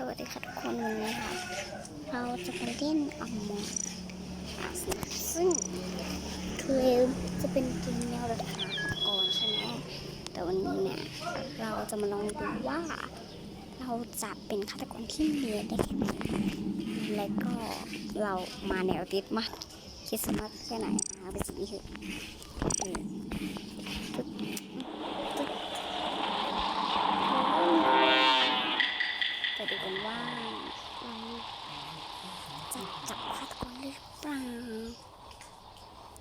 สวัสดีค่ะทุกคนวันนี้ค่ะเราจะไปเล่นอมอนซึ่งคือจะเป็นเกมแนวระดับฆาตกรใช่ไหมแต่วันนี้เนี่ยเราจะมาลองดูว่า เราจะเป็นฆาตกรที่เนียนได้แค่ไหนและก็เรามาแนวติดมากคริสต์มาสแค่ไหนอ่าเป็นสิ่งนี้คือ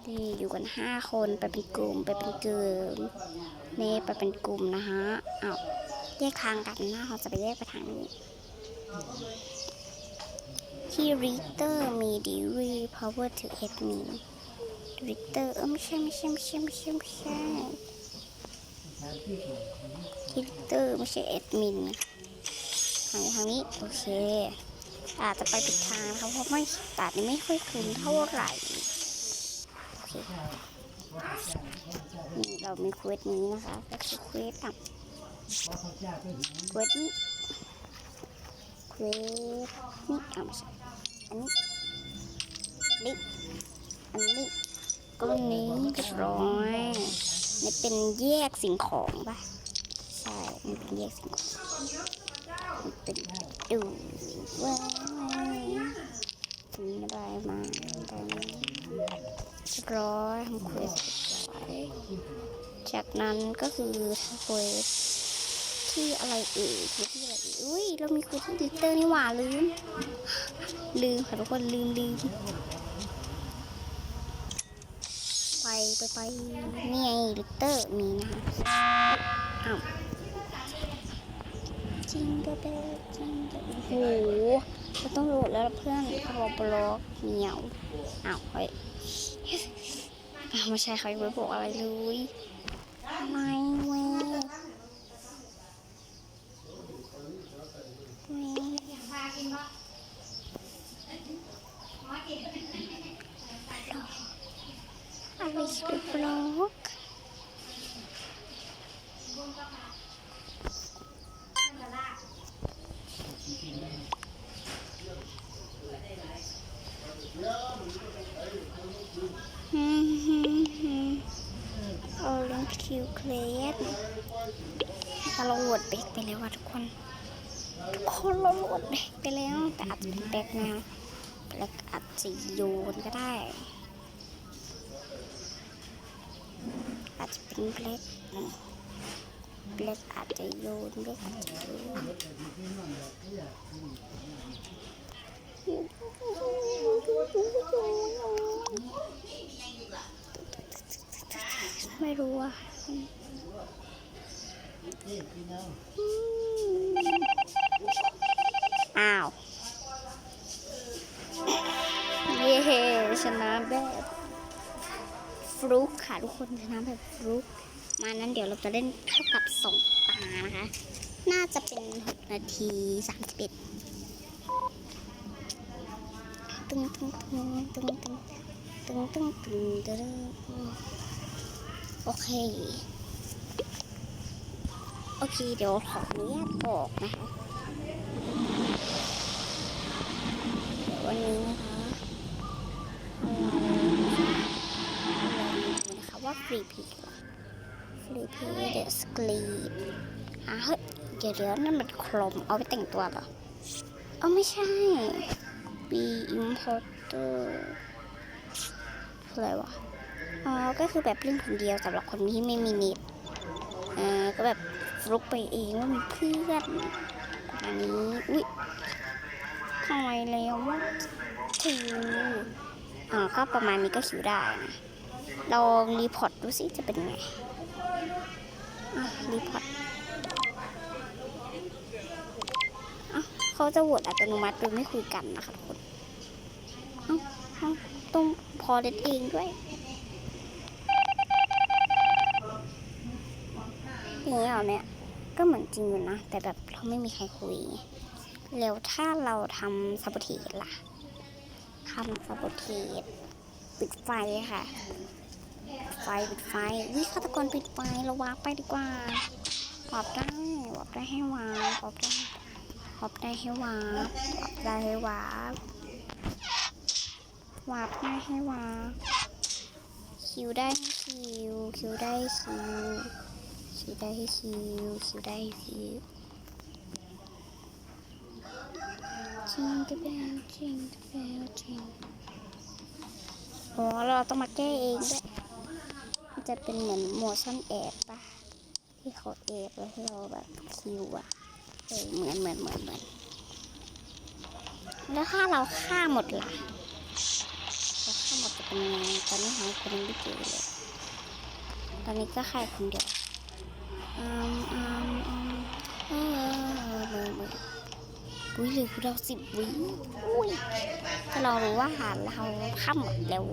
นี่อยู่กันห้าคนไปเป็นกลุ่มไปเป็นกลุ่มเน่ไปเป็นกลุ่มนะฮะเอาแยกทางกันนะเราจะไปแยกไปทางนี้ที่ริเตอร์มีดีวี power to 8มีริเตอร์เออไม่ใช่ไม่ใช่ไม่ใช่ไม่ใช่ไม่ใช่ที่ริเตอร์ไม่ใช่เอ็ดมินทางนี้ทางนี้โอเคอาจจะไปผิดทางนะครับเพราะไม่ตาดนี้ไม่ค่อยคุ้นเท่าไหร่ เคนี่เรามีเควสนี้นะคะก็คือเควสอะเควสนี้เควสนี่อะไม่ใช่อันนี้นี่อันนี้กล้องนี้เรียบร้อยนี่เป็นแยกสิ่งของปะใช่มันเป็นแยกสิ่งของเป็นดูว่า งได้มาตอนนี้ร้อยทำเควสร้จากนั้นก็คือเควสที่อะไรเอ่ยที่อะไรเอ่ยอุ้ยเรามีเควสที่ดิเตอร์นี่หว่าลืม ลืมค่ะทุกคนลืมลืมไปไปไปนี่ไงดิเตอร์มีนะคะอ้าวจิงกระเบลจิงกระเบลโอ้โห เราต้องโหลดแล้วเพื่อนเขาบอบล็อกเหนียวอ้าวเฮ้ยไม่ใช่เขายังไม่บอกอะไรเลยไมเว้ยเว้ยอะไรคือบล็อก อืมฮึฮึโอลิมคิวเคลส เราโหวตเบรกไปแล้วว่ะทุกคนทุกคนเราโหวตเบรกไปแล้ว แต่อาจจะเป็นแบกแนวแบกอาจจะโยนก็ได้ อาจจะเป็นแบล็กแบล็กอาจจะโยนแบล็กอาจจะโยนไม่รู้อะ อ้าว เย้ชนะแบบฟลุกค่ะทุกคนชนะแบบฟลุกมานั้นเดี๋ยวเราจะเล่นเท่ากับสองตานะคะ น่าจะเป็นหกนาทีสามสิบเอ็ดตึงตึงตึงตึงตึงตึงตึงตึงตึงตึงโอเค เคเดี๋ยวขออนุญาตออกนะคะเดี๋ยววันนี้นะคะเราดูนะคะว่าฟรีพีฟรีพีเดอะสกรีนอะเฮ้ยเดี๋ยวเดี๋ยวนั่นมันคลมเอาไปแต่งตัวเปล่ะเออไม่ใช่ B importer อะไรวะ อ๋อ ก็คือแบบเล่นคนเดียวสำหรับคนที่ไม่มีเน็ตเออก็แบบ ฟลุกไปเองว่ามีเพื่อนอันนี้อุ๊ยทำไมแล้วว่าคิวอ่าก็ประมาณนี้ก็คิวได้นะลองรีพอร์ตดูสิจะเป็นไงรีพอร์ตเขาจะโหวตอัตโนมัติโดยไม่คุยกันนะคะทุกคนเอ้าเอ้าต้องพอเด็ดเองด้วยอย่างนี้เหรอเนี่ย ก็เหมือนจริงอยู่นะ แต่แบบเราไม่มีใครคุย แล้วถ้าเราทำซับทีล่ะทำซับเทสปิดไฟค่ะ ไฟปิดไฟวิฆาตกรปิดไฟเราวาร์ปไปดีกว่าวาร์ปได้วาร์ปได้ให้วาร์ปวาร์ปได้ฮอปได้ให้วาร์ปวาร์ปได้ให้วาร์ปวาได้ให้วาร์ปคิวได้คิวคิวได้คิว คิวได้ให้คิวคิวได้ให้คิวจิงจะเป็นจริงจะเป็นจริงอ๋อเราต้องมาแก้เองด้วยมันจะเป็นเหมือนโมชั่นแอบปะที่เขาแอบแล้วให้เราแบบคิวอะเออเหมือนเหมือนเหมือนเหมือนแล้วถ้าเราฆ่าหมดล่ะเราฆ่าหมดจะเป็นยังไงตอนนี้หาคนไม่เจอเลยตอนนี้ก็ใครคนเดียว อุ้ยเหลือเราสิบวิอุ้ยถ้าเรารู้ว่าหาเราฆ่าหมดแล้ว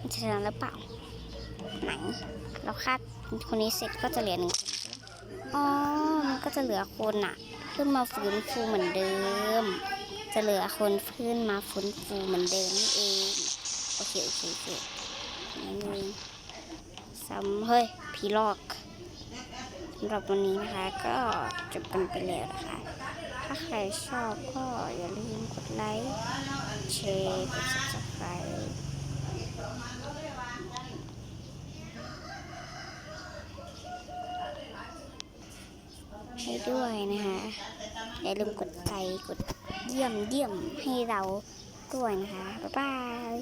มันจะชนะหรือเปล่าไหนเราคาดคนนี้เสร็จก็จะเหลือหนึ่งคนอ๋อมันก็จะเหลือคนอะขึ้นมาฟื้นฟูเหมือนเดิม จะเหลือคนขึ้นมาฟื้นฟูเหมือนเดิมนี่เองโอเคโอเคโอเคนั่นเองซ้ำเฮ้ยพีลอกสำหรับวันนี้นะคะก็จบกันไปแล้วนะคะ ถ้าใครชอบก็อย่าลืมกดไลค์ แชร์กด subscribe ให้ด้วยนะคะอย่าลืมกดไลค์กดเยี่ยมเยี่ยมให้เราด้วยนะคะ บ๊ายบาย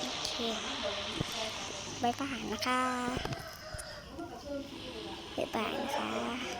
โอเคบ๊ายบายนะคะบ๊ายบายนะคะ